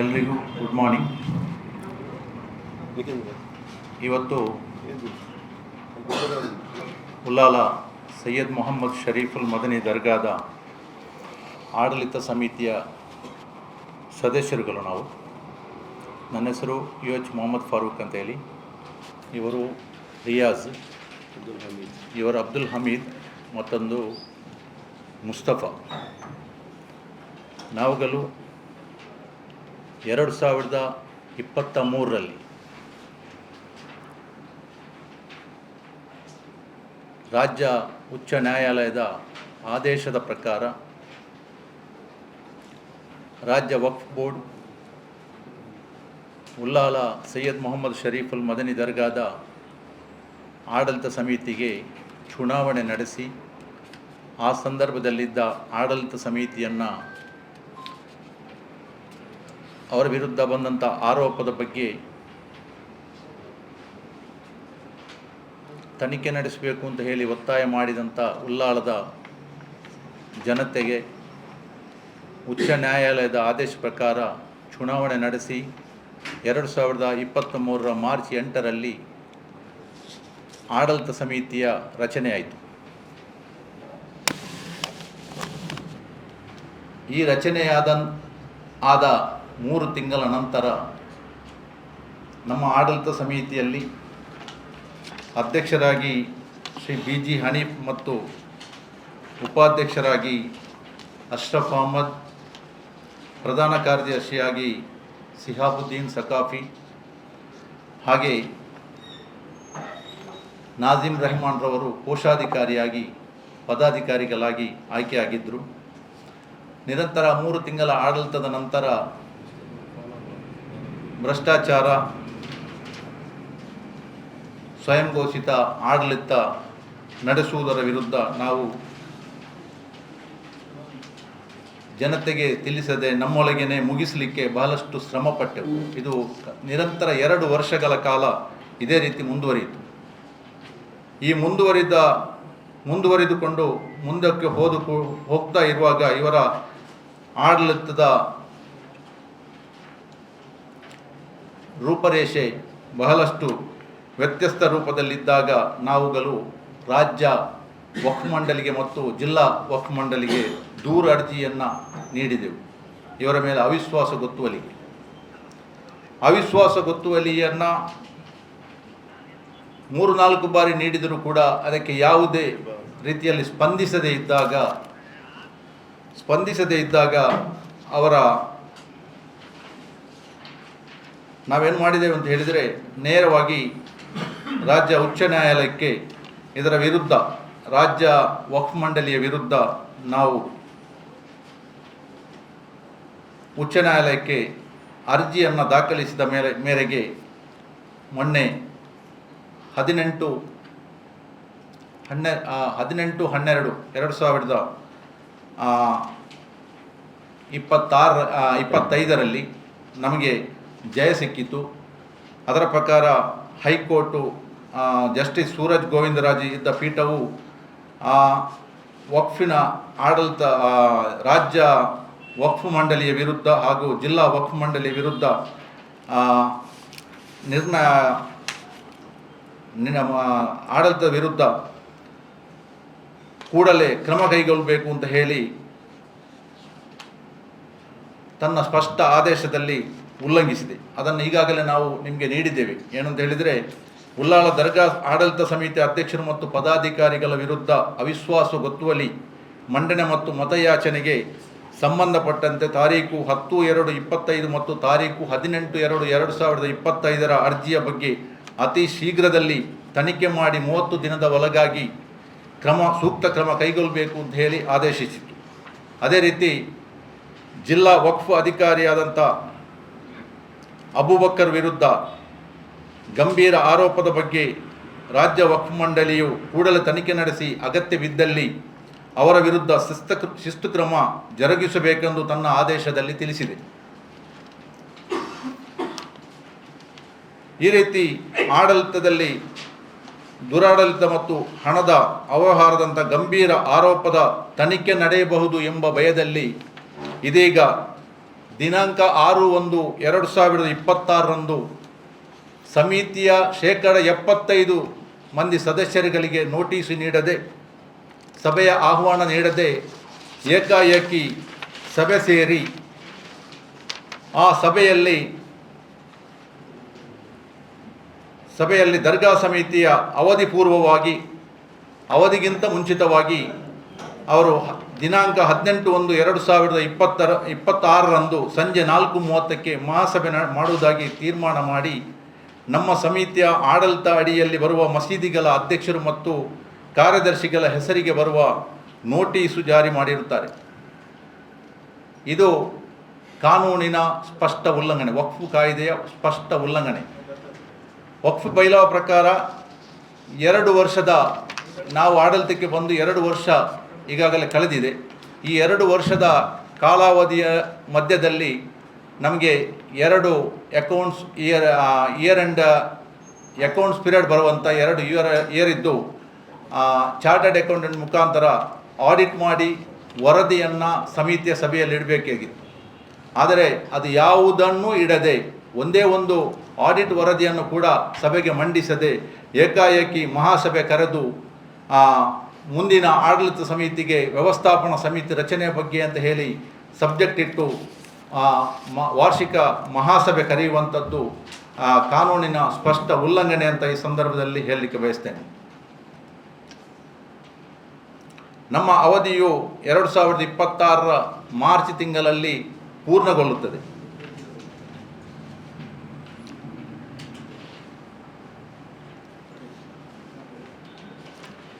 ಎಲ್ರಿಗೂ good morning ಇವತ್ತು ಉಲ್ಲಾಲ ಸೈಯದ್ ಮೊಹಮ್ಮದ್ ಶರೀಫುಲ್ ಮದನಿ ದರ್ಗಾದ ಆಡಳಿತ ಸಮಿತಿಯ ಸದಸ್ಯರುಗಳು ನಾವು. ನನ್ನ ಹೆಸರು ಯು ಎಚ್ ಮೊಹಮ್ಮದ್ ಫಾರೂಕ್ ಅಂತ ಹೇಳಿ. ಇವರು ರಿಯಾಜ್ ಇವರು ಅಬ್ದುಲ್ ಹಮೀದ್ ಮತ್ತೊಂದು ಮುಸ್ತಫಾ. ನಾವುಗಳು ಎರಡು ಸಾವಿರದ ಇಪ್ಪತ್ತ ಮೂರರಲ್ಲಿ ರಾಜ್ಯ ಉಚ್ಚ ನ್ಯಾಯಾಲಯದ ಆದೇಶದ ಪ್ರಕಾರ ರಾಜ್ಯ ವಕ್ಫ್ ಬೋರ್ಡ್, ಉಲ್ಲಾಲ ಸೈಯದ್ ಮೊಹಮ್ಮದ್ ಶರೀಫುಲ್ ಮದನಿ ದರ್ಗಾದ ಆಡಳಿತ ಸಮಿತಿಗೆ ಚುನಾವಣೆ ನಡೆಸಿ, ಆ ಸಂದರ್ಭದಲ್ಲಿದ್ದ ಆಡಳಿತ ಸಮಿತಿಯನ್ನು ಅವರ ವಿರುದ್ಧ ಬಂದಂಥ ಆರೋಪದ ಬಗ್ಗೆ ತನಿಖೆ ನಡೆಸಬೇಕು ಅಂತ ಹೇಳಿ ಒತ್ತಾಯ ಮಾಡಿದಂಥ ಉಲ್ಲಾಳದ ಜನತೆಗೆ ಉಚ್ಚ ನ್ಯಾಯಾಲಯದ ಆದೇಶ ಪ್ರಕಾರ ಚುನಾವಣೆ ನಡೆಸಿ ಎರಡು ಸಾವಿರದ ಇಪ್ಪತ್ತ ಮೂರರ ಮಾರ್ಚ್ ಎಂಟರಲ್ಲಿ ಆಡಳಿತ ಸಮಿತಿಯ ರಚನೆ ಆಯಿತು. ಈ ರಚನೆಯಾದ ಆದ ಮೂರು ತಿಂಗಳ ನಂತರ ನಮ್ಮ ಆಡಳಿತ ಸಮಿತಿಯಲ್ಲಿ ಅಧ್ಯಕ್ಷರಾಗಿ ಶ್ರೀ ಬಿ ಜಿ ಹನೀಫ್ ಮತ್ತು ಉಪಾಧ್ಯಕ್ಷರಾಗಿ ಅಶ್ರಫ್ ಅಹಮದ್, ಪ್ರಧಾನ ಕಾರ್ಯದರ್ಶಿಯಾಗಿ ಸಿಹಾಬುದ್ದೀನ್ ಸಕಾಫಿ ಹಾಗೆ ನಾಜಿಮ್ ರೆಹಮಾನ್ರವರು ಕೋಶಾಧಿಕಾರಿಯಾಗಿ ಪದಾಧಿಕಾರಿಗಳಾಗಿ ಆಯ್ಕೆಯಾಗಿದ್ದರು. ನಿರಂತರ ಮೂರು ತಿಂಗಳ ಆಡಳಿತದ ನಂತರ ಭ್ರಷ್ಟಾಚಾರ ಸ್ವಯಂ ಘೋಷಿತ ಆಡಳಿತ ನಡೆಸುವುದರ ವಿರುದ್ಧ ನಾವು ಜನತೆಗೆ ತಿಳಿಸದೆ ನಮ್ಮೊಳಗೇನೆ ಮುಗಿಸಲಿಕ್ಕೆ ಬಹಳಷ್ಟು ಶ್ರಮಪಟ್ಟೆವು ಇದು ನಿರಂತರ ಎರಡು ವರ್ಷಗಳ ಕಾಲ ಇದೇ ರೀತಿ ಮುಂದುವರಿಯಿತು. ಈ ಮುಂದುವರಿದ, ಮುಂದುವರಿದುಕೊಂಡು ಮುಂದಕ್ಕೆ ಹೋದ, ಹೋಗ್ತಾ ಇರುವಾಗ ಇವರ ಆಡಳಿತದ ರೂಪರೇಷೆ ಬಹಳಷ್ಟು ವ್ಯತ್ಯಸ್ತ ರೂಪದಲ್ಲಿದ್ದಾಗ ನಾವುಗಳು ರಾಜ್ಯ ವಕ್ಫ್ ಮಂಡಳಿಗೆ ಮತ್ತು ಜಿಲ್ಲಾ ವಕ್ಫ್ ಮಂಡಳಿಗೆ ದೂರ ಅರ್ಜಿಯನ್ನು ನೀಡಿದೆವು. ಇವರ ಮೇಲೆ ಅವಿಶ್ವಾಸ ಗೊತ್ತುವಲಿಗೆ ಅವಿಶ್ವಾಸ ಗೊತ್ತುವಲಿಯನ್ನು ಮೂರು ನಾಲ್ಕು ಬಾರಿ ನೀಡಿದರೂ ಕೂಡ ಅದಕ್ಕೆ ಯಾವುದೇ ರೀತಿಯಲ್ಲಿ ಸ್ಪಂದಿಸದೇ ಇದ್ದಾಗ ಸ್ಪಂದಿಸದೇ ಇದ್ದಾಗ ಅವರ ನಾವೇನು ಮಾಡಿದ್ದೇವೆ ಅಂತ ಹೇಳಿದರೆ ನೇರವಾಗಿ ರಾಜ್ಯ ಉಚ್ಚ ನ್ಯಾಯಾಲಯಕ್ಕೆ ಇದರ ವಿರುದ್ಧ, ರಾಜ್ಯ ವಕ್ಫ್ ಮಂಡಳಿಯ ವಿರುದ್ಧ ನಾವು ಉಚ್ಚ ನ್ಯಾಯಾಲಯಕ್ಕೆ ಅರ್ಜಿಯನ್ನು ದಾಖಲಿಸಿದ ಮೇಲೆ, ಮೇರೆಗೆ ಮೊನ್ನೆ ಹದಿನೆಂಟು ಹನ್ನೆ ಹದಿನೆಂಟು ಹನ್ನೆರಡು ಎರಡು ಸಾವಿರದ ಇಪ್ಪತ್ತಾರ ಇಪ್ಪತ್ತೈದರಲ್ಲಿ ನಮಗೆ ಜಯ ಸಿಕ್ಕಿತು ಅದರ ಪ್ರಕಾರ ಹೈಕೋರ್ಟು ಜಸ್ಟಿಸ್ ಸೂರಜ್ ಗೋವಿಂದರಾಜ್ ಇದ್ದ ಪೀಠವು, ಆ, ವಕ್ಫಿನ ಆಡಳಿತ ರಾಜ್ಯ ವಕ್ಫ್ ಮಂಡಳಿಯ ವಿರುದ್ಧ ಹಾಗೂ ಜಿಲ್ಲಾ ವಕ್ಫ್ ಮಂಡಳಿಯ ವಿರುದ್ಧ ನಿರ್ಣಯ ಆಡಳಿತದ ವಿರುದ್ಧ ಕೂಡಲೇ ಕ್ರಮ ಕೈಗೊಳ್ಳಬೇಕು ಅಂತ ಹೇಳಿ ತನ್ನ ಸ್ಪಷ್ಟ ಆದೇಶದಲ್ಲಿ ಉಲ್ಲಂಘಿಸಿದೆ. ಅದನ್ನು ಈಗಾಗಲೇ ನಾವು ನಿಮಗೆ ನೀಡಿದ್ದೇವೆ. ಏನು ಅಂತ ಹೇಳಿದರೆ ಉಲ್ಲಾಳ ದರ್ಗಾ ಆಡಳಿತ ಸಮಿತಿ ಅಧ್ಯಕ್ಷರು ಮತ್ತು ಪದಾಧಿಕಾರಿಗಳ ವಿರುದ್ಧ ಅವಿಶ್ವಾಸ ಗೊತ್ತುವಲಿ ಮಂಡನೆ ಮತ್ತು ಮತಯಾಚನೆಗೆ ಸಂಬಂಧಪಟ್ಟಂತೆ ತಾರೀಕು ಹತ್ತು, ಎರಡು, ಇಪ್ಪತ್ತೈದು ಮತ್ತು ತಾರೀಕು ಹದಿನೆಂಟು, ಎರಡು ಎರಡು ಸಾವಿರದ ಇಪ್ಪತ್ತೈದರ ಅರ್ಜಿಯ ಬಗ್ಗೆ ಅತಿ ಶೀಘ್ರದಲ್ಲಿ ತನಿಖೆ ಮಾಡಿ ಮೂವತ್ತು ದಿನದ ಒಳಗಾಗಿ ಕ್ರಮ, ಸೂಕ್ತ ಕ್ರಮ ಕೈಗೊಳ್ಳಬೇಕು ಅಂತ ಹೇಳಿ ಆದೇಶಿಸಿತು ಅದೇ ರೀತಿ ಜಿಲ್ಲಾ ವಕ್ಫ್ ಅಧಿಕಾರಿಯಾದಂಥ ಅಬೂಬಕ್ಕರ್ ವಿರುದ್ಧ ಗಂಭೀರ ಆರೋಪದ ಬಗ್ಗೆ ರಾಜ್ಯ ವಕ್ಫ್ ಮಂಡಳಿಯು ಕೂಡಲೇ ತನಿಖೆ ನಡೆಸಿ ಅಗತ್ಯವಿದ್ದಲ್ಲಿ ಅವರ ವಿರುದ್ಧ ಶಿಸ್ತ ಶಿಸ್ತು ಕ್ರಮ ಜರುಗಿಸಬೇಕೆಂದು ತನ್ನ ಆದೇಶದಲ್ಲಿ ತಿಳಿಸಿದೆ. ಈ ರೀತಿ ಆಡಳಿತದಲ್ಲಿ, ದುರಾಡಳಿತ ಮತ್ತು ಹಣದ ಅವ್ಯವಹಾರದಂಥ ಗಂಭೀರ ಆರೋಪದ ತನಿಖೆ ನಡೆಯಬಹುದು ಎಂಬ ಭಯದಲ್ಲಿ ಇದೀಗ ದಿನಾಂಕ ಆರು ಒಂದು ಎರಡು ಸಾವಿರದ ಇಪ್ಪತ್ತಾರರಂದು ಸಮಿತಿಯ ಶೇಕಡ ಎಪ್ಪತ್ತೈದು ಮಂದಿ ಸದಸ್ಯರುಗಳಿಗೆ ನೋಟಿಸ್ ನೀಡದೆ, ಸಭೆಯ ಆಹ್ವಾನ ನೀಡದೆ ಏಕಾಏಕಿ ಸಭೆ ಸೇರಿ ಆ ಸಭೆಯಲ್ಲಿ ಸಭೆಯಲ್ಲಿ ದರ್ಗಾ ಸಮಿತಿಯ ಅವಧಿ ಪೂರ್ವವಾಗಿ ಅವಧಿಗಿಂತ ಮುಂಚಿತವಾಗಿ ಅವರು ದಿನಾಂಕ ಹದಿನೆಂಟು ಒಂದು ಎರಡು ಸಾವಿರದ ಇಪ್ಪತ್ತರ, ಇಪ್ಪತ್ತಾರರಂದು ಸಂಜೆ ನಾಲ್ಕು ಮೂವತ್ತಕ್ಕೆ ಮಹಾಸಭೆ ಮಾಡುವುದಾಗಿ ತೀರ್ಮಾನ ಮಾಡಿ ನಮ್ಮ ಸಮಿತಿಯ ಆಡಳಿತ ಅಡಿಯಲ್ಲಿ ಬರುವ ಮಸೀದಿಗಳ ಅಧ್ಯಕ್ಷರು ಮತ್ತು ಕಾರ್ಯದರ್ಶಿಗಳ ಹೆಸರಿಗೆ ಬರುವ ನೋಟಿಸು ಜಾರಿ ಮಾಡಿರುತ್ತಾರೆ. ಇದು ಕಾನೂನಿನ ಸ್ಪಷ್ಟ ಉಲ್ಲಂಘನೆ, ವಕ್ಫ್ ಕಾಯ್ದೆಯ ಸ್ಪಷ್ಟ ಉಲ್ಲಂಘನೆ. ವಕ್ಫ್ ಬೈಲಾವ ಪ್ರಕಾರ ಎರಡು ವರ್ಷದ ನಾವು ಆಡಳಿತಕ್ಕೆ ಬಂದು ಎರಡು ವರ್ಷ ಈಗಾಗಲೇ ಕಳೆದಿದೆ. ಈ ಎರಡು ವರ್ಷದ ಕಾಲಾವಧಿಯ ಮಧ್ಯದಲ್ಲಿ ನಮಗೆ ಎರಡು accounts year year and accounts period ಬರುವಂಥ ಎರಡು ಇಯರ್ ಇಯರ್ ಇದ್ದು ಚಾರ್ಟರ್ಡ್ ಅಕೌಂಟೆಂಟ್ ಮುಖಾಂತರ ಆಡಿಟ್ ಮಾಡಿ ವರದಿಯನ್ನು ಸಮಿತಿಯ ಸಭೆಯಲ್ಲಿ ಇಡಬೇಕಾಗಿತ್ತು. ಆದರೆ ಅದು ಯಾವುದನ್ನೂ ಇಡದೆ, ಒಂದೇ ಒಂದು ಆಡಿಟ್ ವರದಿಯನ್ನು ಕೂಡ ಸಭೆಗೆ ಮಂಡಿಸದೆ ಏಕಾಏಕಿ ಮಹಾಸಭೆ ಕರೆದು ಮುಂದಿನ ಆಡಳಿತ ಸಮಿತಿಗೆ ವ್ಯವಸ್ಥಾಪನಾ ಸಮಿತಿ ರಚನೆ ಬಗ್ಗೆ ಅಂತ ಹೇಳಿ ಸಬ್ಜೆಕ್ಟ್ ಇಟ್ಟು ಮ- ವಾರ್ಷಿಕ ಮಹಾಸಭೆ ಕರೆಯುವಂಥದ್ದು ಕಾನೂನಿನ ಸ್ಪಷ್ಟ ಉಲ್ಲಂಘನೆ ಅಂತ ಈ ಸಂದರ್ಭದಲ್ಲಿ ಹೇಳಲಿಕ್ಕೆ ಬಯಸ್ತೇನೆ. ನಮ್ಮ ಅವಧಿಯು ಎರಡು ಸಾವಿರದ ಇಪ್ಪತ್ತಾರರ ಮಾರ್ಚ್ ತಿಂಗಳಲ್ಲಿ ಪೂರ್ಣಗೊಳ್ಳುತ್ತದೆ.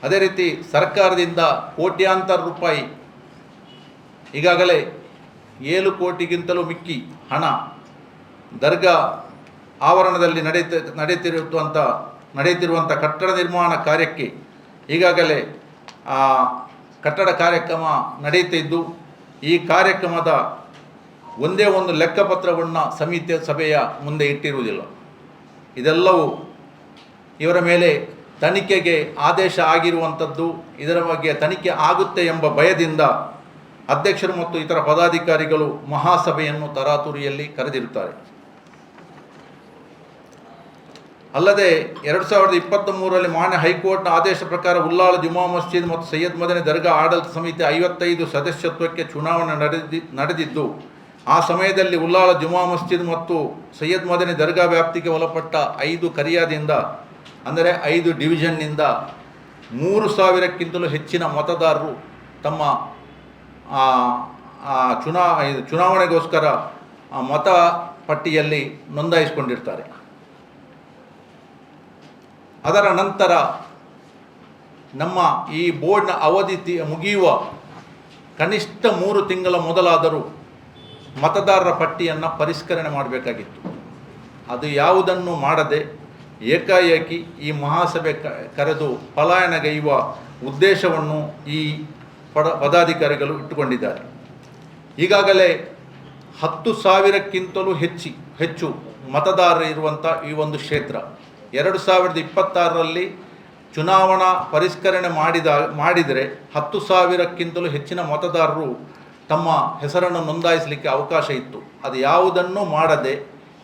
ಅದೇ ರೀತಿ ಸರ್ಕಾರದಿಂದ ಕೋಟ್ಯಾಂತರ ರೂಪಾಯಿ ಈಗಾಗಲೇ ಏಳು ಕೋಟಿಗಿಂತಲೂ ಮಿಕ್ಕಿ ಹಣ ದರ್ಗಾ ಆವರಣದಲ್ಲಿ ನಡೆಯುತ್ತ ನಡೆಯುತ್ತಿರುವಂಥ ನಡೆಯುತ್ತಿರುವಂಥ ಕಟ್ಟಡ ನಿರ್ಮಾಣ ಕಾರ್ಯಕ್ಕೆ ಈಗಾಗಲೇ, ಆ, ಕಟ್ಟಡ ಕಾರ್ಯಕ್ರಮ ನಡೆಯುತ್ತಿದ್ದು ಈ ಕಾರ್ಯಕ್ರಮದ ಒಂದೇ ಒಂದು ಲೆಕ್ಕಪತ್ರವನ್ನು ಸಮಿತಿಯ ಸಭೆಯ ಮುಂದೆ ಇಟ್ಟಿರುವುದಿಲ್ಲ. ಇದೆಲ್ಲವೂ ಇವರ ಮೇಲೆ ತನಿಖೆಗೆ ಆದೇಶ ಆಗಿರುವಂಥದ್ದು ಇದರ ಬಗ್ಗೆ ತನಿಖೆ ಆಗುತ್ತೆ ಎಂಬ ಭಯದಿಂದ ಅಧ್ಯಕ್ಷರು ಮತ್ತು ಇತರ ಪದಾಧಿಕಾರಿಗಳು ಮಹಾಸಭೆಯನ್ನು ತರಾತುರಿಯಲ್ಲಿ ಕರೆದಿರುತ್ತಾರೆ. ಅಲ್ಲದೆ ಎರಡು ಸಾವಿರದ ಇಪ್ಪತ್ತ್ ಮೂರರಲ್ಲಿ ಮಾನ್ಯ ಹೈಕೋರ್ಟ್ನ ಆದೇಶ ಪ್ರಕಾರ ಉಲ್ಲಾಳ ಜುಮಾ ಮಸ್ಜಿದ್ ಮತ್ತು ಸೈಯದ್ ಮದನೆ ದರ್ಗಾ ಆಡಳಿತ ಸಮಿತಿ ಐವತ್ತೈದು ಸದಸ್ಯತ್ವಕ್ಕೆ ಚುನಾವಣೆ ನಡೆದಿ, ನಡೆದಿದ್ದು, ಆ ಸಮಯದಲ್ಲಿ ಉಲ್ಲಾಳ ಜುಮಾ ಮಸ್ಜಿದ್ ಮತ್ತು ಸೈಯದ್ ಮದನೆ ದರ್ಗಾ ವ್ಯಾಪ್ತಿಗೆ ಒಳಪಟ್ಟ ಐದು ಕರಿಯಾದಿಂದ ಅಂದರೆ ಐದು ಡಿವಿಷನ್ನಿಂದ ಮೂರು ಸಾವಿರಕ್ಕಿಂತಲೂ ಹೆಚ್ಚಿನ ಮತದಾರರು ತಮ್ಮ ಚುನಾ ಚುನಾವಣೆಗೋಸ್ಕರ ಮತ ಪಟ್ಟಿಯಲ್ಲಿ ನೋಂದಾಯಿಸಿಕೊಂಡಿರ್ತಾರೆ. ಅದರ ನಂತರ ನಮ್ಮ ಈ ಬೋರ್ಡ್ನ ಅವಧಿ ಮುಗಿಯುವ ಕನಿಷ್ಠ ಮೂರು ತಿಂಗಳ ಮೊದಲಾದರೂ ಮತದಾರರ ಪಟ್ಟಿಯನ್ನು ಪರಿಷ್ಕರಣೆ ಮಾಡಬೇಕಾಗಿತ್ತು. ಅದು ಯಾವುದನ್ನು ಮಾಡದೆ ಏಕಾಏಕಿ ಈ ಮಹಾಸಭೆ ಕರೆದು ಪಲಾಯನಗೈಯುವ ಉದ್ದೇಶವನ್ನು ಈ ಪದ ಪದಾಧಿಕಾರಿಗಳು ಇಟ್ಟುಕೊಂಡಿದ್ದಾರೆ. ಈಗಾಗಲೇ ಹತ್ತು ಸಾವಿರಕ್ಕಿಂತಲೂ ಹೆಚ್ಚಿ, ಹೆಚ್ಚು ಮತದಾರರು ಇರುವಂಥ ಈ ಒಂದು ಕ್ಷೇತ್ರ. ಎರಡು ಸಾವಿರದ ಇಪ್ಪತ್ತಾರರಲ್ಲಿ ಚುನಾವಣಾ ಪರಿಷ್ಕರಣೆ ಮಾಡಿದ, ಮಾಡಿದರೆ ಹತ್ತು ಸಾವಿರಕ್ಕಿಂತಲೂ ಹೆಚ್ಚಿನ ಮತದಾರರು ತಮ್ಮ ಹೆಸರನ್ನು ನೋಂದಾಯಿಸಲಿಕ್ಕೆ ಅವಕಾಶ ಇತ್ತು. ಅದು ಯಾವುದನ್ನೂ ಮಾಡದೆ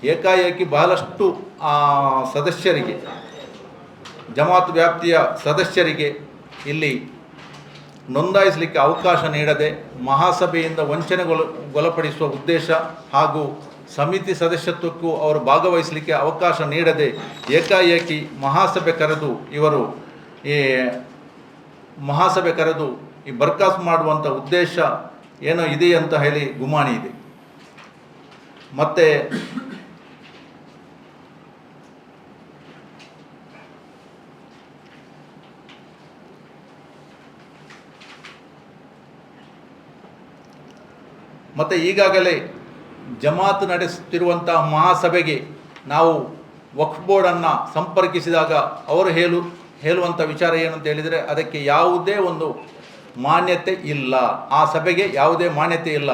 ಏಕಾಏಕಿ ಬಹಳಷ್ಟು ಸದಸ್ಯರಿಗೆ, ಜಮಾತ್ ವ್ಯಾಪ್ತಿಯ ಸದಸ್ಯರಿಗೆ ಇಲ್ಲಿ ನೋಂದಾಯಿಸಲಿಕ್ಕೆ ಅವಕಾಶ ನೀಡದೆ ಮಹಾಸಭೆಯಿಂದ ವಂಚನೆಗೊಳ, ಗೊಳಪಡಿಸುವ ಉದ್ದೇಶ ಹಾಗೂ ಸಮಿತಿ ಸದಸ್ಯತ್ವಕ್ಕೂ ಅವರು ಭಾಗವಹಿಸಲಿಕ್ಕೆ ಅವಕಾಶ ನೀಡದೆ ಏಕಾಏಕಿ ಮಹಾಸಭೆ ಕರೆದು ಇವರು ಈ ಮಹಾಸಭೆ ಕರೆದು ಈ ಬರ್ಕಾಸ್ ಮಾಡುವಂಥ ಉದ್ದೇಶ ಏನೋ ಇದೆ ಅಂತ ಹೇಳಿ ಗುಮಾನಿ ಇದೆ. ಮತ್ತು ಮತ್ತು ಈಗಾಗಲೇ ಜಮಾತ್ ನಡೆಸುತ್ತಿರುವಂಥ ಮಹಾಸಭೆಗೆ ನಾವು ವಕ್ಫ್ ಬೋರ್ಡನ್ನು ಸಂಪರ್ಕಿಸಿದಾಗ ಅವರು ಹೇಳು ಹೇಳುವಂಥ ವಿಚಾರ ಏನು ಅಂತ ಹೇಳಿದರೆ ಅದಕ್ಕೆ ಯಾವುದೇ ಒಂದು ಮಾನ್ಯತೆ ಇಲ್ಲ. ಆ ಸಭೆಗೆ ಯಾವುದೇ ಮಾನ್ಯತೆ ಇಲ್ಲ.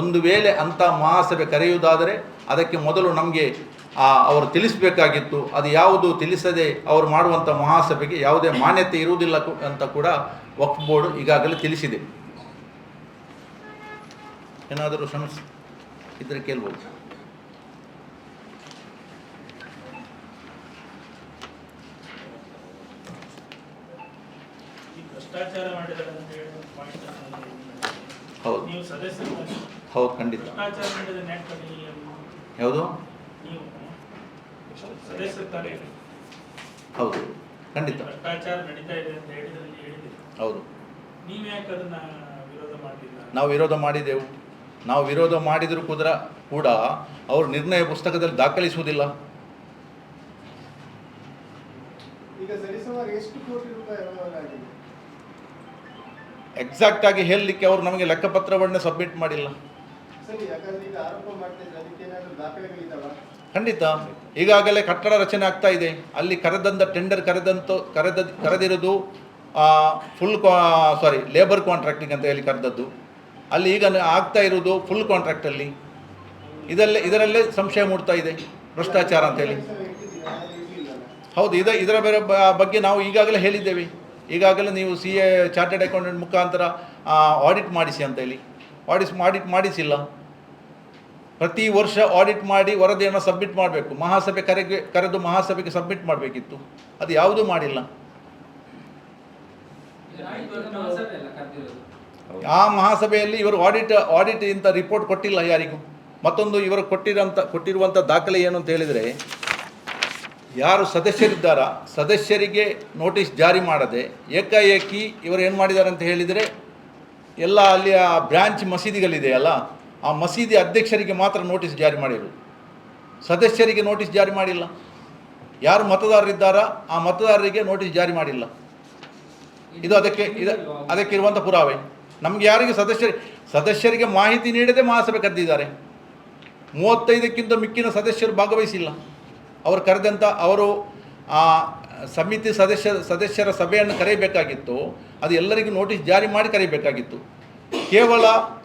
ಒಂದು ವೇಳೆ ಅಂಥ ಮಹಾಸಭೆ ಕರೆಯುವುದಾದರೆ ಅದಕ್ಕೆ ಮೊದಲು ನಮಗೆ ಅವರು ತಿಳಿಸಬೇಕಾಗಿತ್ತು. ಅದು ಯಾವುದು ತಿಳಿಸದೆ ಅವರು ಮಾಡುವಂಥ ಮಹಾಸಭೆಗೆ ಯಾವುದೇ ಮಾನ್ಯತೆ ಇರುವುದಿಲ್ಲ ಅಂತ ಕೂಡ ವಕ್ಫ್ ಬೋರ್ಡ್ ಈಗಾಗಲೇ ತಿಳಿಸಿದೆ. ಏನಾದರೂ ಸಮಸ್ಯೆ ಇದ್ರೆ ಕೇಳ್ಬೋದು. ಹೌದು. ಹೌದು ಖಂಡಿತ. ಯಾವುದು? ಹೌದು ಖಂಡಿತ. ಹೌದು. ನಾವು ವಿರೋಧ ಮಾಡಿದೆವು. ನಾವು ವಿರೋಧ ಮಾಡಿದರೂ ಕೂಡ ಕೂಡ ಅವರು ನಿರ್ಣಯ ಪುಸ್ತಕದಲ್ಲಿ ದಾಖಲಿಸುವುದಿಲ್ಲ. ಎಕ್ಸಾಕ್ಟ್ ಆಗಿ ಹೇಳಲಿಕ್ಕೆ ಅವರು ನಮಗೆ ಲೆಕ್ಕಪತ್ರವನ್ನೇ ಸಬ್ಮಿಟ್ ಮಾಡಿಲ್ಲ. ಖಂಡಿತ. ಈಗಾಗಲೇ ಕಟ್ಟಡ ರಚನೆ ಆಗ್ತಾ ಇದೆ. ಅಲ್ಲಿ ಕರೆದಂತ ಟೆಂಡರ್ ಕರೆದಂತ ಕರೆದ ಕರೆದಿರೋದು ಫುಲ್ ಸಾರಿ ಲೇಬರ್ ಕಾಂಟ್ರಾಕ್ಟಿಂಗ್ ಅಂತ ಹೇಳಿ ಕರೆದದ್ದು. ಅಲ್ಲಿ ಈಗ ಆಗ್ತಾ ಇರೋದು ಫುಲ್ ಕಾಂಟ್ರಾಕ್ಟಲ್ಲಿ ಇದರಲ್ಲೇ ಇದರಲ್ಲೇ ಸಂಶಯ ಮೂಡ್ತಾ ಇದೆ, ಭ್ರಷ್ಟಾಚಾರ ಅಂತ ಹೇಳಿ. ಸಲ ಇಟ್ಟಿದ್ದೀರಾ ಅದು ಇರ್ಲಿಲ್ಲಲ್ಲ ಹೌದು, ಇದ, ಇದರ ಬೇರೆ ಬಗ್ಗೆ ನಾವು ಈಗಾಗಲೇ ಹೇಳಿದ್ದೇವೆ. ಈಗಾಗಲೇ ನೀವು ಸಿ ಎ ಚಾರ್ಟೆಡ್ ಅಕೌಂಟೆಂಟ್ ಮುಖಾಂತರ ಆಡಿಟ್ ಮಾಡಿಸಿ ಅಂತ ಹೇಳಿ. ಆಡಿಸ್ ಆಡಿಟ್ ಮಾಡಿಸಿಲ್ಲ. ಪ್ರತಿ ವರ್ಷ ಆಡಿಟ್ ಮಾಡಿ ವರದಿಯನ್ನು ಸಬ್ಮಿಟ್ ಮಾಡಬೇಕು. ಮಹಾಸಭೆ ಕರೆಗೆ, ಕರೆದು ಮಹಾಸಭೆಗೆ ಸಬ್ಮಿಟ್ ಮಾಡಬೇಕಿತ್ತು. ಅದು ಯಾವುದೂ ಮಾಡಿಲ್ಲ. ಆ ಮಹಾಸಭೆಯಲ್ಲಿ ಇವರು ಆಡಿಟ್ ಆಡಿಟ್ ಇಂಥ ರಿಪೋರ್ಟ್ ಕೊಟ್ಟಿಲ್ಲ ಯಾರಿಗೂ. ಮತ್ತೊಂದು ಇವರು ಕೊಟ್ಟಿರೋಂಥ ಕೊಟ್ಟಿರುವಂಥ ದಾಖಲೆ ಏನು ಅಂತ ಹೇಳಿದರೆ, ಯಾರು ಸದಸ್ಯರಿದ್ದಾರ, ಸದಸ್ಯರಿಗೆ ನೋಟಿಸ್ ಜಾರಿ ಮಾಡದೆ, ಏಕಾಏಕಿ ಇವರು ಏನು ಮಾಡಿದ್ದಾರೆ ಅಂತ ಹೇಳಿದರೆ, ಎಲ್ಲ ಅಲ್ಲಿ ಆ ಬ್ರಾಂಚ್ ಮಸೀದಿಗಳಿದೆಯಲ್ಲ ಆ ಮಸೀದಿ ಅಧ್ಯಕ್ಷರಿಗೆ ಮಾತ್ರ ನೋಟಿಸ್ ಜಾರಿ ಮಾಡಿರು. ಸದಸ್ಯರಿಗೆ ನೋಟಿಸ್ ಜಾರಿ ಮಾಡಿಲ್ಲ. ಯಾರು ಮತದಾರರಿದ್ದಾರ, ಆ ಮತದಾರರಿಗೆ ನೋಟಿಸ್ ಜಾರಿ ಮಾಡಿಲ್ಲ. ಇದು ಅದಕ್ಕೆ, ಇದು ಅದಕ್ಕಿರುವಂಥ ಪುರಾವೆ. ನಮಗೆ ಯಾರಿಗೆ ಸದಸ್ಯರು ಸದಸ್ಯರಿಗೆ ಮಾಹಿತಿ ನೀಡದೆ ಮಹಾಸಭೆ ಕರೆದಿದ್ದಾರೆ. ಮೂವತ್ತೈದಕ್ಕಿಂತ ಮಿಕ್ಕಿನ ಸದಸ್ಯರು ಭಾಗವಹಿಸಿಲ್ಲ. ಅವರು ಕರೆದಂಥ ಅವರು, ಆ, ಸಮಿತಿ ಸದಸ್ಯ ಸದಸ್ಯರ ಸಭೆಯನ್ನು ಕರೆಯಬೇಕಾಗಿತ್ತು. ಅದು ಎಲ್ಲರಿಗೂ ನೋಟಿಸ್ ಜಾರಿ ಮಾಡಿ ಕರೆಯಬೇಕಾಗಿತ್ತು. ಕೇವಲ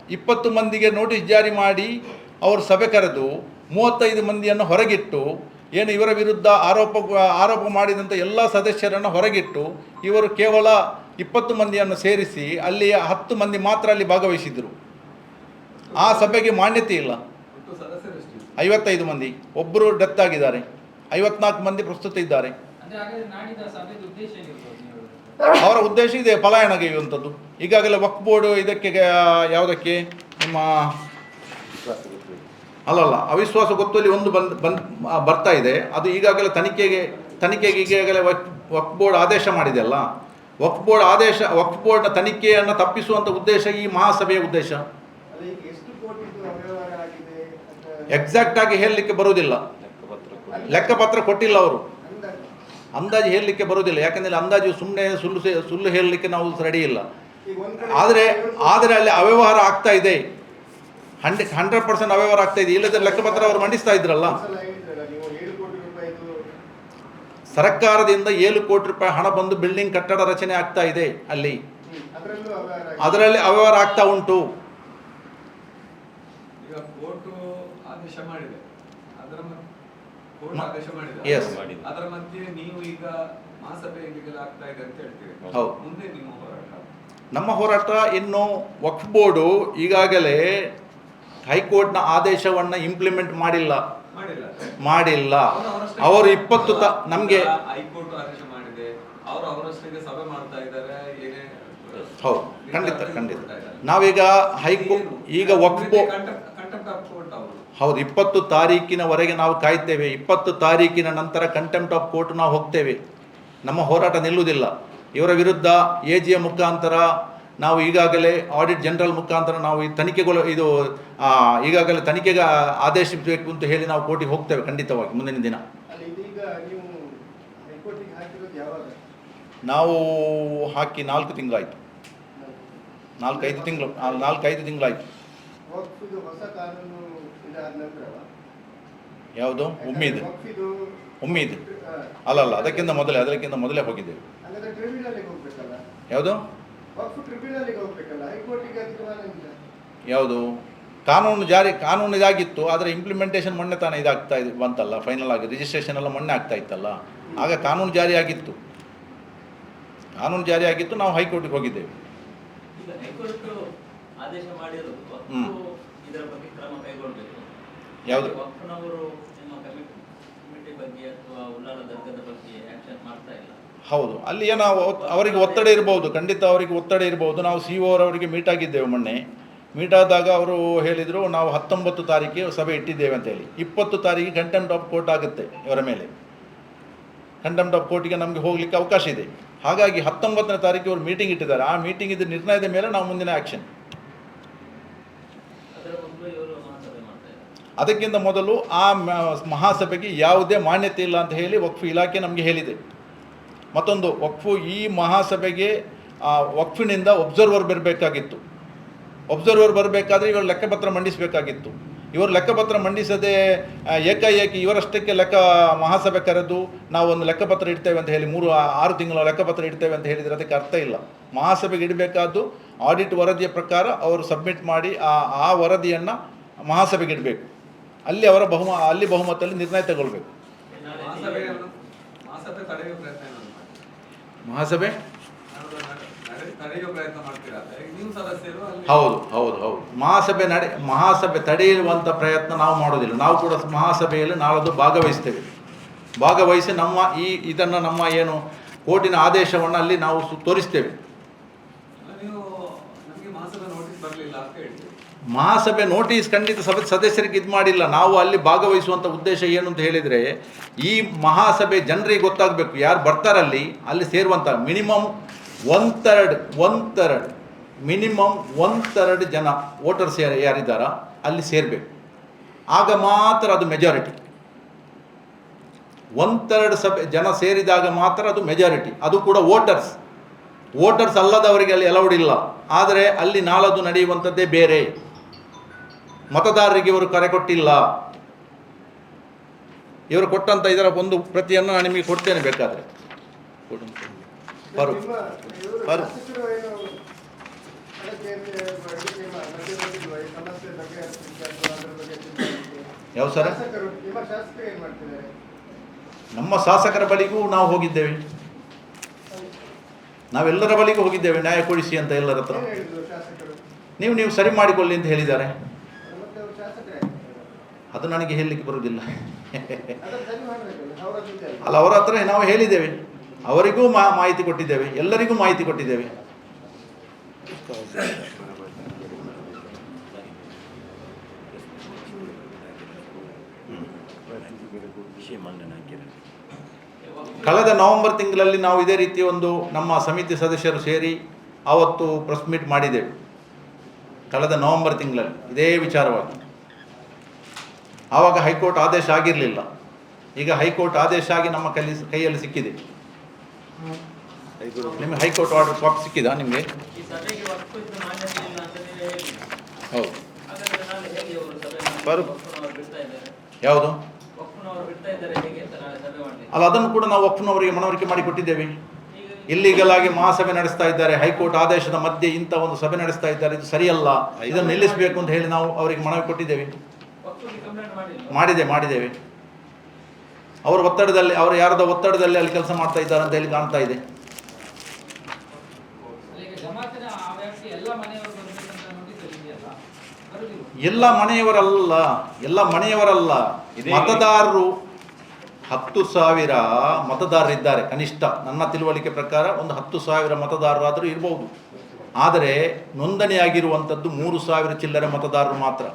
ಇಪ್ಪತ್ತು ಮಂದಿಗೆ ನೋಟಿಸ್ ಜಾರಿ ಮಾಡಿ ಅವರು ಸಭೆ ಕರೆದು ಮೂವತ್ತೈದು ಮಂದಿಯನ್ನು ಹೊರಗಿಟ್ಟು, ಏನು ಇವರ ವಿರುದ್ಧ ಆರೋಪ ಆರೋಪ ಮಾಡಿದಂಥ ಎಲ್ಲ ಸದಸ್ಯರನ್ನು ಹೊರಗಿಟ್ಟು, ಇವರು ಕೇವಲ ಇಪ್ಪತ್ತು ಮಂದಿಯನ್ನು ಸೇರಿಸಿ ಅಲ್ಲಿ ಹತ್ತು ಮಂದಿ ಮಾತ್ರ ಅಲ್ಲಿ ಭಾಗವಹಿಸಿದರು. ಆ ಸಭೆಗೆ ಮಾನ್ಯತೆ ಇಲ್ಲ. ಐವತ್ತೈದು ಮಂದಿ ಒಬ್ಬರು ಡೆತ್ ಆಗಿದ್ದಾರೆ. ಐವತ್ನಾಲ್ಕು ಮಂದಿ ಪ್ರಸ್ತುತ ಇದ್ದಾರೆ. ಅವರ ಉದ್ದೇಶ ಇದೆ ಪಲಾಯನಗೆಯುವಂಥದ್ದು ಈಗಾಗಲೇ ವಕ್ ಬೋರ್ಡ್ ಇದಕ್ಕೆ ಯಾವುದಕ್ಕೆ? ನಿಮ್ಮ ಅಲ್ಲಲ್ಲ ಅವಿಶ್ವಾಸ ಗೊತ್ತಲ್ಲಿ ಒಂದು ಬಂದ್ ಬಂದ್ ಬರ್ತಾ ಇದೆ. ಅದು ಈಗಾಗಲೇ ತನಿಖೆಗೆ ತನಿಖೆಗೆ ಈಗಾಗಲೇ ವಕ್ ವಕ್ ಬೋರ್ಡ್ ಆದೇಶ ಮಾಡಿದೆ ಅಲ್ಲ. ವಕ್ ಬೋರ್ಡ್ ಆದೇಶ ವಕ್ ಬೋರ್ಡ್ನ ತನಿಖೆಯನ್ನು ತಪ್ಪಿಸುವಂಥ ಉದ್ದೇಶ ಈ ಮಹಾಸಭೆಯ ಉದ್ದೇಶ. ಎಕ್ಸಾಕ್ಟ್ ಆಗಿ ಹೇಳಲಿಕ್ಕೆ ಬರುವುದಿಲ್ಲ. ಲೆಕ್ಕಪತ್ರ ಕೊಟ್ಟಿಲ್ಲ ಅವರು. ಅಂದಾಜು? ಹೇಳಲಿಕ್ಕೆ ಬರುವುದಿಲ್ಲ. ಯಾಕಂದರೆ ಅಂದಾಜು ಸುಮ್ಮನೆ ಸುಳ್ಳು ಸುಳ್ಳು ಹೇಳಲಿಕ್ಕೆ ನಾವು ರೆಡಿ ಇಲ್ಲ. ಆದರೆ ಆದರೆ ಅಲ್ಲಿ ಅವ್ಯವಹಾರ ಆಗ್ತಾ ಇದೆ. ಹಂಡ್ರೆಡ್ ಹಂಡ್ರೆಡ್ ಪರ್ಸೆಂಟ್ ಅವ್ಯವಹಾರ ಆಗ್ತಾ ಇದೆ. ಇಲ್ಲದ್ರೆ ಲೆಕ್ಕಪತ್ರ ಅವರು ಮಂಡಿಸ್ತಾ ಇದ್ರಲ್ಲ ಒಂದ್ಸಲ ಹೇಳಿದ್ರಲ್ಲ ನೀವು ಏಳು ಕೋಟಿ ರೂಪಾಯಿದು ಸರ್ಕಾರದಿಂದ ಏಳು ಕೋಟಿ ರೂಪಾಯಿ ಹಣ ಬಂದು ಬಿಲ್ಡಿಂಗ್ ಕಟ್ಟಡ ರಚನೆ ಆಗ್ತಾ ಇದೆ ಅಲ್ಲಿ. ಅದರಲ್ಲೂ ಅದರಲ್ಲಿ ಅವ್ಯವಹಾರ ಆಗ್ತಾ ಉಂಟು. ಈಗ ಕೋರ್ಟು ಆದೇಶ ಮಾಡಿದೆ. ಅದರ ಕೋರ್ಟ್ ಆದೇಶ ಮಾಡಿದೆ. Yes. ಅದರ ಮಧ್ಯೆ ನೀವು ಈಗ ಮಹಾಸಭೆ ಇದೆ ಅಂತ ಹೇಳ್ತೀರಿ. ಹೌದು. ಮುಂದೆ ನಿಮ್ಮ ಹೋರಾಟ? ನಮ್ಮ ಹೋರಾಟ ಇನ್ನು ವಕ್ಫ್ ಬೋರ್ಡು ಈಗಾಗಲೇ ಹೈಕೋರ್ಟ್ನ ಆದೇಶವನ್ನು ಇಂಪ್ಲಿಮೆಂಟ್ ಮಾಡಿಲ್ಲ. ಮಾಡಿಲ್ಲ. ಅವರು ಇಪ್ಪತ್ತು ತ ನಮಗೆ ಹೌದು. ಖಂಡಿತ ಖಂಡಿತ. ನಾವೀಗ ಹೈಕೋರ್ಟ್ ಈಗ ಒಕ್ಕೋ ಹೌದು ಇಪ್ಪತ್ತು ತಾರೀಕಿನವರೆಗೆ ನಾವು ಕಾಯ್ತೇವೆ. ಇಪ್ಪತ್ತು ತಾರೀಕಿನ ನಂತರ ಕಂಟೆಂಪ್ಟ್ ಆಫ್ ಕೋರ್ಟ್ ನಾವು ಹೋಗ್ತೇವೆ. ನಮ್ಮ ಹೋರಾಟ ನಿಲ್ಲುವುದಿಲ್ಲ. ಇವರ ವಿರುದ್ಧ ಎ ಜಿಯ ಮುಖಾಂತರ ನಾವು ಈಗಾಗಲೇ ಆಡಿಟ್ ಜನರಲ್ ಮುಖಾಂತರ ನಾವು ಈ ತನಿಖೆಗಳು ಇದು ಈಗಾಗಲೇ ತನಿಖೆಗೆ ಆದೇಶಿಸಬೇಕು ಅಂತ ಹೇಳಿ ನಾವು ಕೋರ್ಟಿಗೆ ಹೋಗ್ತೇವೆ ಖಂಡಿತವಾಗಿ ಮುಂದಿನ ದಿನ. ಅಲ್ಲ ನೀವು ಹಾಕಿ ನಾಲ್ಕು ತಿಂಗಳಾಯಿತು. ನಾಲ್ಕೈದು ತಿಂಗಳು ನಾಲ್ಕೈದು ತಿಂಗಳಾಯಿತು. ಯಾವುದು? ಉಮ್ಮೀದ್. ಉಮ್ಮೀದ್. ಅಲ್ಲ ಅಲ್ಲಲ್ಲ ಅದಕ್ಕಿಂತ ಮೊದಲೇ ಅದಕ್ಕಿಂತ ಮೊದಲೇ ಹೋಗಿದ್ದೇವೆ. ಯಾವುದು? ವಕ್ಫ್ ಟ್ರಿಬ್ಯುನಲ್ಗೆ ಹೋಗ್ಬೇಕಲ್ಲ ಹೈಕೋರ್ಟಿಗೆ ತೀರ್ಮಾನ ಇಲ್ಲ. ಯಾವುದು? ಕಾನೂನು ಜಾರಿ ಕಾನೂನು ಇದಾಗಿತ್ತು ಆದರೆ ಇಂಪ್ಲಿಮೆಂಟೇಷನ್ ಮೊನ್ನೆ ತಾನೇ ಇದಾಗ್ತಾ ಇದೆ ಬಂತಲ್ಲ ಫೈನಲ್ ಆಗಿ ರಿಜಿಸ್ಟ್ರೇಷನ್ ಎಲ್ಲ ಮೊನ್ನೆ ಆಗ್ತಾ ಇತ್ತಲ್ಲ? ಆಗ ಕಾನೂನು ಜಾರಿ ಆಗಿತ್ತು. ಕಾನೂನು ಜಾರಿ ಆಗಿತ್ತು ನಾವು ಹೈಕೋರ್ಟ್ಗೆ ಹೋಗಿದ್ದೇವೆ. ಯಾವುದು? ವಕ್ಫ್ನವರು ನಿಮ್ಮ ಕಮಿಟಿ ಕಮಿಟಿ ಬಗ್ಗೆ ಅಥವಾ ಉಲ್ಲಾಲ ದರ್ಗದ ಬಗ್ಗೆ ಆಕ್ಷನ್ ಮಾಡ್ತಾ ಇಲ್ಲ. ಹೌದು. ಅಲ್ಲಿ ಒತ್- ಅವರಿಗೆ ಒತ್ತಡ ಇರಬಹುದು ಖಂಡಿತ ಅವರಿಗೆ ಒತ್ತಡ ಇರ್ಬೋದು. ನಾವು ಸಿ ಒ ಅವರಿಗೆ ಮೀಟ್ ಆಗಿದ್ದೇವೆ ಮೊನ್ನೆ. ಮೀಟ್ ಆದಾಗ ಅವರು ಹೇಳಿದರು, ನಾವು ಹತ್ತೊಂಬತ್ತು ತಾರೀಕಿಗೆ ಸಭೆ ಇಟ್ಟಿದ್ದೇವೆ ಅಂತ ಹೇಳಿ ಇಪ್ಪತ್ತು ತಾರೀಕಿಗೆ ಕಂಟೆಂಪ್ಟ್ ಆಫ್ ಕೋರ್ಟ್ ಆಗುತ್ತೆ ಇವರ ಮೇಲೆ. ಕಂಟೆಂಪ್ಟ್ ಆಫ್ ಕೋರ್ಟಿಗೆ ನಮಗೆ ಹೋಗಲಿಕ್ಕೆ ಅವಕಾಶ ಇದೆ. ಹಾಗಾಗಿ ಹತ್ತೊಂಬತ್ತನೇ ತಾರೀಕು ಅವರು ಮೀಟಿಂಗ್ ಇಟ್ಟಿದ್ದಾರೆ. ಆ ಮೀಟಿಂಗ್ ಇದು ನಿರ್ಣಯದ ಮೇಲೆ ನಾವು ಮುಂದಿನ ಆ್ಯಕ್ಷನ್ ಅದಕ್ಕಿಂತ ಮೊದಲು ಆ ಮಹಾಸಭೆಗೆ ಯಾವುದೇ ಮಾನ್ಯತೆ ಇಲ್ಲ ಅಂತ ಹೇಳಿ ವಕ್ಫ್ ಇಲಾಖೆ ನಮಗೆ ಹೇಳಿದೆ. ಮತ್ತೊಂದು ವಕ್ಫು ಈ ಮಹಾಸಭೆಗೆ ಆ ವಕ್ಫಿನಿಂದ ಒಬ್ಸರ್ವರ್ ಬರಬೇಕಾಗಿತ್ತು. ಒಬ್ಸರ್ವರ್ ಬರಬೇಕಾದ್ರೆ ಇವರು ಲೆಕ್ಕಪತ್ರ ಮಂಡಿಸಬೇಕಾಗಿತ್ತು. ಇವರು ಲೆಕ್ಕಪತ್ರ ಮಂಡಿಸದೆ ಏಕಾಏಕಿ ಇವರಷ್ಟಕ್ಕೆ ಲೆಕ್ಕ ಮಹಾಸಭೆ ಕರೆದು ನಾವು ಒಂದು ಲೆಕ್ಕಪತ್ರ ಇಡ್ತೇವೆ ಅಂತ ಹೇಳಿ ಮೂರು, ಆರು ತಿಂಗಳ ಲೆಕ್ಕಪತ್ರ ಇಡ್ತೇವೆ ಅಂತ ಹೇಳಿದರೆ ಅದಕ್ಕೆ ಅರ್ಥ ಇಲ್ಲ. ಮಹಾಸಭೆಗೆ ಇಡಬೇಕಾದ್ದು ಆಡಿಟ್ ವರದಿಯ ಪ್ರಕಾರ ಅವರು ಸಬ್ಮಿಟ್ ಮಾಡಿ ಆ ಆ ವರದಿಯನ್ನು ಮಹಾಸಭೆಗೆ ಇಡಬೇಕು. ಅಲ್ಲಿ ಅವರ ಬಹುಮ, ಅಲ್ಲಿ ಬಹುಮತದಲ್ಲಿ ನಿರ್ಣಯ ತಗೊಳ್ಬೇಕು. ಮಹಾಸಭೆ? ಹೌದು ಹೌದು ಹೌದು. ಮಹಾಸಭೆ ನಡೆ, ಮಹಾಸಭೆ ತಡೆಯುವಂಥ ಪ್ರಯತ್ನ ನಾವು ಮಾಡೋದಿಲ್ಲ ನಾವು ಕೂಡ ಮಹಾಸಭೆಯಲ್ಲಿ ನಾಳದು ಭಾಗವಹಿಸ್ತೇವೆ. ಭಾಗವಹಿಸಿ ನಮ್ಮ ಈ ಇದನ್ನು ನಮ್ಮ ಏನು ಕೋರ್ಟಿನ ಆದೇಶವನ್ನು ಅಲ್ಲಿ ನಾವು ತೋರಿಸ್ತೇವೆ ಅಲ್ಲ, ನೀವು ನಮಗೆ ಮಹಾಸಭೆ ನೋಟಿಸ್ ಬರಲಿಲ್ಲ ಅಂತ ಹೇಳ್ತೀವಿ ಮಹಾಸಭೆ ನೋಟಿಸ್ ಖಂಡಿತ ಸಭೆ ಸದಸ್ಯರಿಗೆ ಇದು ಮಾಡಿಲ್ಲ. ನಾವು ಅಲ್ಲಿ ಭಾಗವಹಿಸುವಂಥ ಉದ್ದೇಶ ಏನು ಅಂತ ಹೇಳಿದರೆ, ಈ ಮಹಾಸಭೆ ಜನರಿಗೆ ಗೊತ್ತಾಗಬೇಕು. ಯಾರು ಬರ್ತಾರಲ್ಲಿ, ಅಲ್ಲಿ ಸೇರುವಂಥ minimum one third one third minimum one third ಜನ ವೋಟರ್ಸ್ ಯಾರು, ಯಾರಿದ್ದಾರ, ಅಲ್ಲಿ ಸೇರಬೇಕು. ಆಗ ಮಾತ್ರ ಅದು ಮೆಜಾರಿಟಿ ಒನ್ ತರ್ಡ್ ಸಭೆ ಜನ ಸೇರಿದಾಗ ಮಾತ್ರ ಅದು ಮೆಜಾರಿಟಿ ಅದು ಕೂಡ ವೋಟರ್ಸ್ ವೋಟರ್ಸ್ ಅಲ್ಲದವರಿಗೆ ಅಲ್ಲಿ ಅಲೌಡ್ ಇಲ್ಲ. ಆದರೆ ಅಲ್ಲಿ ನಾಳದು ನಡೆಯುವಂಥದ್ದೇ ಬೇರೆ. ಮತದಾರರಿಗೆ ಇವರು ಕರೆ ಕೊಟ್ಟಿಲ್ಲ. ಇವರು ಕೊಟ್ಟಂತ ಇದರ ಒಂದು ಪ್ರತಿಯನ್ನು ನಾನು ನಿಮಗೆ ಕೊಡ್ತೇನೆ ಬೇಕಾದರೆ. ಬರು. ಬರು. ಯಾವ ಸರ? ನಿಮ್ಮ ಶಾಸಕರ ಬಳಿಗೂ ನಾವು ಹೋಗಿದ್ದೇವೆ. ನಾವೆಲ್ಲರ ಬಳಿಗೂ ಹೋಗಿದ್ದೇವೆ. ನ್ಯಾಯ ಕೊಡಿಸಿ ಅಂತ ಎಲ್ಲರ ಹತ್ರ. ನೀವು ನೀವು ಸರಿ ಮಾಡಿಕೊಳ್ಳಿ ಅಂತ ಹೇಳಿದ್ದಾರೆ. ಅದು ನನಗೆ ಹೇಳಲಿಕ್ಕೆ ಬರುವುದಿಲ್ಲ. ಅಲ್ಲ. ಅವರ ಹತ್ರ ನಾವು ಹೇಳಿದ್ದೇವೆ. ಅವರಿಗೂ ಮಾ ಮಾಹಿತಿ ಕೊಟ್ಟಿದ್ದೇವೆ. ಎಲ್ಲರಿಗೂ ಮಾಹಿತಿ ಕೊಟ್ಟಿದ್ದೇವೆ. ಕಳೆದ ನವೆಂಬರ್ ತಿಂಗಳಲ್ಲಿ ನಾವು ಇದೇ ರೀತಿ ಒಂದು ನಮ್ಮ ಸಮಿತಿ ಸದಸ್ಯರು ಸೇರಿ ಆವತ್ತು ಪ್ರೆಸ್ ಮೀಟ್ ಮಾಡಿದ್ದೇವೆ. ಕಳೆದ ನವೆಂಬರ್ ತಿಂಗಳಲ್ಲಿ. ಇದೇ ವಿಚಾರವಾಗಿ. ಆವಾಗ ಹೈಕೋರ್ಟ್ ಆದೇಶ ಆಗಿರಲಿಲ್ಲ. ಈಗ ಹೈಕೋರ್ಟ್ ಆದೇಶ ಆಗಿ ನಮ್ಮ ಕೈಲಿ ಕೈಯಲ್ಲಿ ಸಿಕ್ಕಿದೆ. ನಿಮಗೆ ಹೈಕೋರ್ಟ್ ಆರ್ಡರ್ ಕಾಪಿ ಸಿಕ್ಕಿದಾ ನಿಮಗೆ? ಹೌದು. ಬರು. ಯಾವುದು? ಅಲ್ಲ ಅದನ್ನು ಕೂಡ ನಾವು ಒಪ್ಪನವರಿಗೆ ಮನವರಿಕೆ ಮಾಡಿ ಕೊಟ್ಟಿದ್ದೇವೆ. ಇಲ್ಲಿಗಲ್ ಆಗಿ ಮಹಾಸಭೆ ನಡೆಸ್ತಾ ಇದ್ದಾರೆ. ಹೈಕೋರ್ಟ್ ಆದೇಶದ ಮಧ್ಯೆ ಇಂಥ ಒಂದು ಸಭೆ ನಡೆಸ್ತಾ ಇದ್ದಾರೆ. ಇದು ಸರಿಯಲ್ಲ. ಇದನ್ನು ನಿಲ್ಲಿಸಬೇಕು ಅಂತ ಹೇಳಿ ನಾವು ಅವರಿಗೆ ಮನವಿ ಕೊಟ್ಟಿದ್ದೇವೆ. ಮಾಡಿದೆ ಮಾಡಿದ್ದೇವೆ. ಅವರ ಒತ್ತಡದಲ್ಲಿ ಅವರು ಯಾರದ ಒತ್ತಡದಲ್ಲಿ ಅಲ್ಲಿ ಕೆಲಸ ಮಾಡ್ತಾ ಇದ್ದಾರೆ ಅಂತ ಹೇಳಿ ಕಾಣ್ತಾ ಇದೆ. ಎಲ್ಲ ಮನೆಯವರಲ್ಲ ಎಲ್ಲ ಮನೆಯವರಲ್ಲ. ಮತದಾರರು ಹತ್ತು ಸಾವಿರ ಮತದಾರರಿದ್ದಾರೆ ಕನಿಷ್ಠ. ನನ್ನ ತಿಳುವಳಿಕೆ ಪ್ರಕಾರ ಒಂದು ಹತ್ತು ಸಾವಿರ ಮತದಾರರಾದರೂ ಇರಬಹುದು ಆದರೆ ನೋಂದಣಿಯಾಗಿರುವಂಥದ್ದು ಮೂರು ಸಾವಿರ ಚಿಲ್ಲರೆ ಮತದಾರರು ಮಾತ್ರ.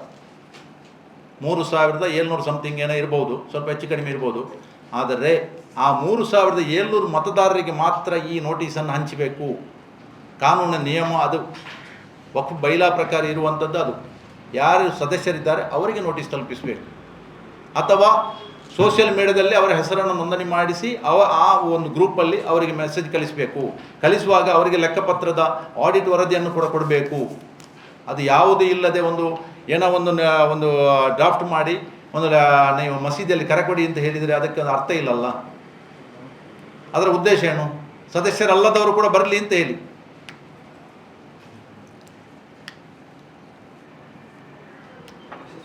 ಮೂರು ಸಾವಿರದ ಏಳ್ನೂರು ಸಮಥಿಂಗ್ ಏನೋ ಇರ್ಬೋದು, ಸ್ವಲ್ಪ ಹೆಚ್ಚು ಕಡಿಮೆ ಇರ್ಬೋದು. ಆದರೆ ಆ ಮೂರು ಸಾವಿರದ ಏಳ್ನೂರು ಮತದಾರರಿಗೆ ಮಾತ್ರ ಈ ನೋಟಿಸನ್ನು ಹಂಚಬೇಕು. ಕಾನೂನಿನ ನಿಯಮ ಅದು. ವಕ್ಫ್ ಬೈಲಾ ಪ್ರಕಾರ ಇರುವಂಥದ್ದು ಅದು. ಯಾರು ಸದಸ್ಯರಿದ್ದಾರೆ ಅವರಿಗೆ ನೋಟಿಸ್ ತಲುಪಿಸಬೇಕು. ಅಥವಾ ಸೋಷಿಯಲ್ ಮೀಡಿಯಾದಲ್ಲಿ ಅವರ ಹೆಸರನ್ನು ನೋಂದಣಿ ಮಾಡಿಸಿ ಅವ ಆ ಒಂದು ಗ್ರೂಪಲ್ಲಿ ಅವರಿಗೆ ಮೆಸೇಜ್ ಕಳಿಸಬೇಕು. ಕಳಿಸುವಾಗ ಅವರಿಗೆ ಲೆಕ್ಕಪತ್ರದ ಆಡಿಟ್ ವರದಿಯನ್ನು ಕೂಡ ಕೊಡಬೇಕು. ಅದು ಯಾವುದೂ ಇಲ್ಲದೆ ಒಂದು ಏನೋ ಒಂದು ಒಂದು ಡ್ರಾಫ್ಟ್ ಮಾಡಿ ಒಂದು ನೀವು ಮಸೀದಿಯಲ್ಲಿ ಕರೆ ಕೊಡಿ ಅಂತ ಹೇಳಿದರೆ ಅದಕ್ಕೆ ಒಂದು ಅರ್ಥ ಇಲ್ಲಲ್ಲ. ಅದರ ಉದ್ದೇಶ ಏನು? ಸದಸ್ಯರಲ್ಲದವರು ಕೂಡ ಬರಲಿ ಅಂತ ಹೇಳಿ.